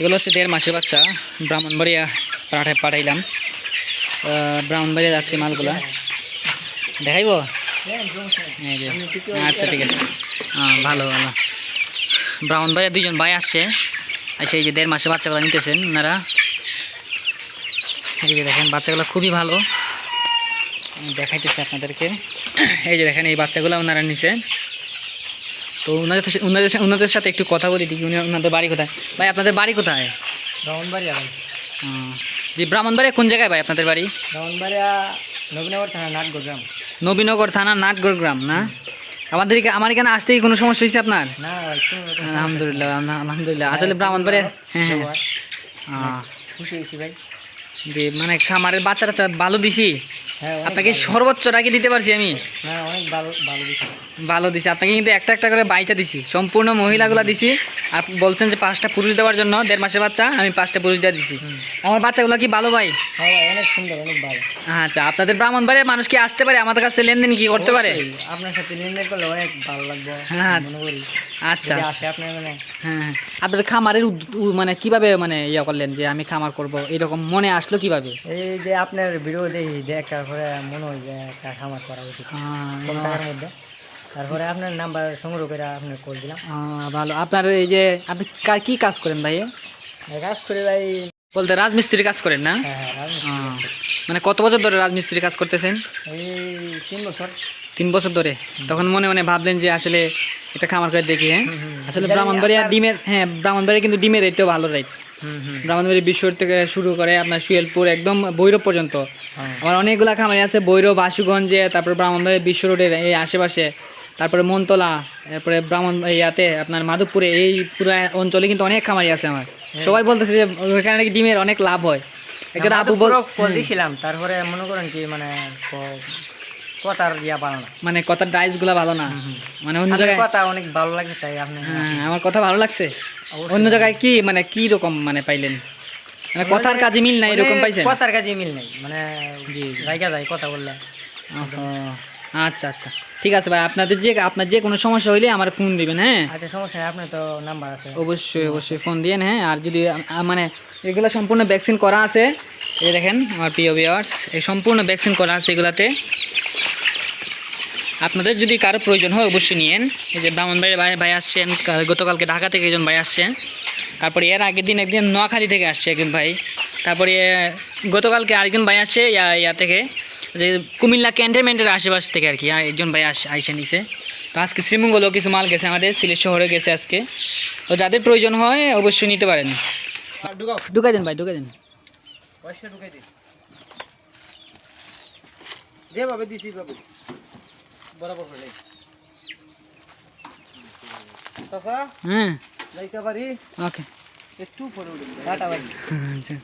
এগুলো হচ্ছে দেড় মাসের বাচ্চা। ব্রাহ্মণবাড়িয়া পাঠায় পাঠাইলাম। ব্রাহ্মণবাড়িয়া যাচ্ছে মালগুলা। দেখাইবো? আচ্ছা ঠিক আছে। হ্যাঁ ভালো ভালো। ব্রাহ্মণবাড়িয়া দুইজন ভাই আসছে। আর সেই যে দেড় মাসে বাচ্চাগুলো নিতেছেন ওনারা। এই যে দেখেন, বাচ্চাগুলো খুবই ভালো। দেখাইতেছি আপনাদেরকে। এই যে দেখেন, এই বাচ্চাগুলো ওনারা নিছে। তো ওনাদের সাথে- ওনাদের সাথে- ওনাদের সাথে একটু কথা বলি দেখি উনি ওনাদের বাড়ি কোথায়? ভাই আপনাদের বাড়ি কোথায়? ব্রাহ্মণবাড়িয়া ভাই। জি ব্রাহ্মণবাড়িয়া কোন জায়গায় ভাই আপনাদের বাড়ি? ব্রাহ্মণবাড়িয়া নবীনগর থানা নাটগড় গ্রাম নবীনগর থানা নাটগড় গ্রাম না? আমাদের আমার এখানে আসতে কোনো সমস্যা হয়েছে আপনার? আলহামদুলিল্লাহ আলহামদুলিল্লাহ আসলে ব্রাহ্মণবাড়িয়া হ্যাঁ হ্যাঁ ব্যবহার, খুশি হয়েছি ভাই। জি মানে খামারের বাচ্চা টাচ্চা ভালো দিছি? হ্যাঁ আপনাকে সর্বোচ্চ সর্বোচ্চটা কি দিতে পারছি আমি? ভালো ভালো দিছে। আপনাকে কিন্তু একটা একটা করে বাইচা দিছি। সম্পূর্ণ মহিলাগুলা দিছি। আর বলছেন যে পাঁচটা পুরুষ দেওয়ার জন্য দেড় মাসের বাচ্চা আমি পাঁচটা পুরুষ দিয়ে দিছি। আমার বাচ্চাগুলো কি ভালো ভাই? হ্যাঁ ভাই অনেক সুন্দর অনেক ভালো। আচ্ছা আপনাদের ব্রাহ্মণ ব্রাহ্মণবাড়ির মানুষ কি আসতে পারে? আমাদের কাছে লেনদেন কি করতে পারে? আপনার সাথে লেনদেন করলে অনেক ভালো লাগবে হ্যাঁ, আচ্ছা। আসে হ্যাঁ হ্যাঁ। আপনাদের খামারের মানে কীভাবে মানে ইয়া করলেন যে আমি খামার করব? এরকম মনে আসলো কীভাবে? এই যে আপনার ভিডিও দেখি দেখার পরে মনে হয় যে একটা খামার করা উচিত। কম টাকার মধ্যে। তারপরে আপনার নাম্বার সংগ্রহ করে আপনার কল দিলাম। ভালো। আপনার এই যে আপনি কি কাজ করেন ভাই? কাজ করে ভাই বলতে রাজমিস্ত্রির কাজ করেন না? হ্যাঁ হ্যাঁ। মানে কত বছর ধরে রাজমিস্ত্রির কাজ করতেছেন? এই তিন বছর। তিন বছর ধরে? তখন মনে মনে ভাবলেন যে আসলে এটা খামার করে দেখি হ্যাঁ। আসলে ব্রাহ্মণবাড়িয়া ডিমের হ্যাঁ ব্রাহ্মণবাড়িয়া কিন্তু ডিমের রেটও ভালো হুম ব্রাহ্মণবাড়ি বিশ্বর থেকে শুরু করে আপনার সুয়েলপুর একদম ভৈরব পর্যন্ত। হ্যাঁ। আমার অনেকগুলা খামারি আছে ভৈরব আশুগঞ্জে তারপর ব্রাহ্মণবাড়ি বিশ্ব রোডের এই আশেপাশে তারপরে মনতলা তারপরে ব্রাহ্মণ ইয়াতে আপনার মাধবপুরে এই পুরো অঞ্চলে কিন্তু অনেক খামারি আছে আমার। সবাই বলতেছে যে ওখানে নাকি ডিমের অনেক লাভ হয়। একটা আপু বল দিছিলাম তারপরে মনে করেন কি মানে কথার ইয়া পালো না। মানে কথার ডাইসগুলো ভালো না। হুম, হুম। মানে অন্য জায়গায় কথা অনেক ভালো লাগছে তাই আপনি হ্যাঁ আমার কথা ভালো লাগছে? অন্য জায়গায় কি মানে কি রকম মানে পাইলেন? মানে কথার কাজে মিল নাই এরকম পাইছেন? কথার কাজে মিল নাই মানে জি জায়গা যায় কথা বললে। আচ্ছা আচ্ছা। ঠিক আছে ভাই আপনাদের যে আপনার যে কোনো সমস্যা হইলে আমার ফোন দিবেন হ্যাঁ? আচ্ছা সমস্যা আপনার তো নাম্বার আছে। অবশ্যই অবশ্যই ফোন দিয়েন হ্যাঁ? আর যদি মানে এগুলো সম্পূর্ণ ভ্যাকসিন করা আছে এই দেখেন আমার প্রিয় ভিওয়ার্স এই সম্পূর্ণ ভ্যাকসিন করা আছে এগুলাতে। আপনাদের যদি কারও প্রয়োজন হয়, অবশ্যই নিয়েন। এই যে ব্রাহ্মণবাড়ির ভাই ভাই আসছেন গতকালকে ঢাকা থেকে একজন ভাই আসছেন। তারপরে এর আগের দিন একদিন নোয়াখালী থেকে আসছে একজন ভাই। তারপরে গতকালকে আরেকজন ভাই আসছে ইয়া থেকে, যে কুমিল্লা ক্যান্টনমেন্টের আশেপাশ থেকে আর কি একজন ভাই আস আইসে নিছে। তো আজকে শ্রীমঙ্গলও কিছু মাল গেছে আমাদের, সিলেট শহরে গেছে আজকে। তো যাদের প্রয়োজন হয়, অবশ্যই নিতে পারেন। ঢুকাই দেন ভাই, ঢুকাই দেন। পয়সা ঢুকাই দে। দে বাবা, দিছি বাবু বরাবর হলে চাচা হ্যাঁ যাইতে পারি ওকে একটু পরে উঠে টাটা ভাই আচ্ছা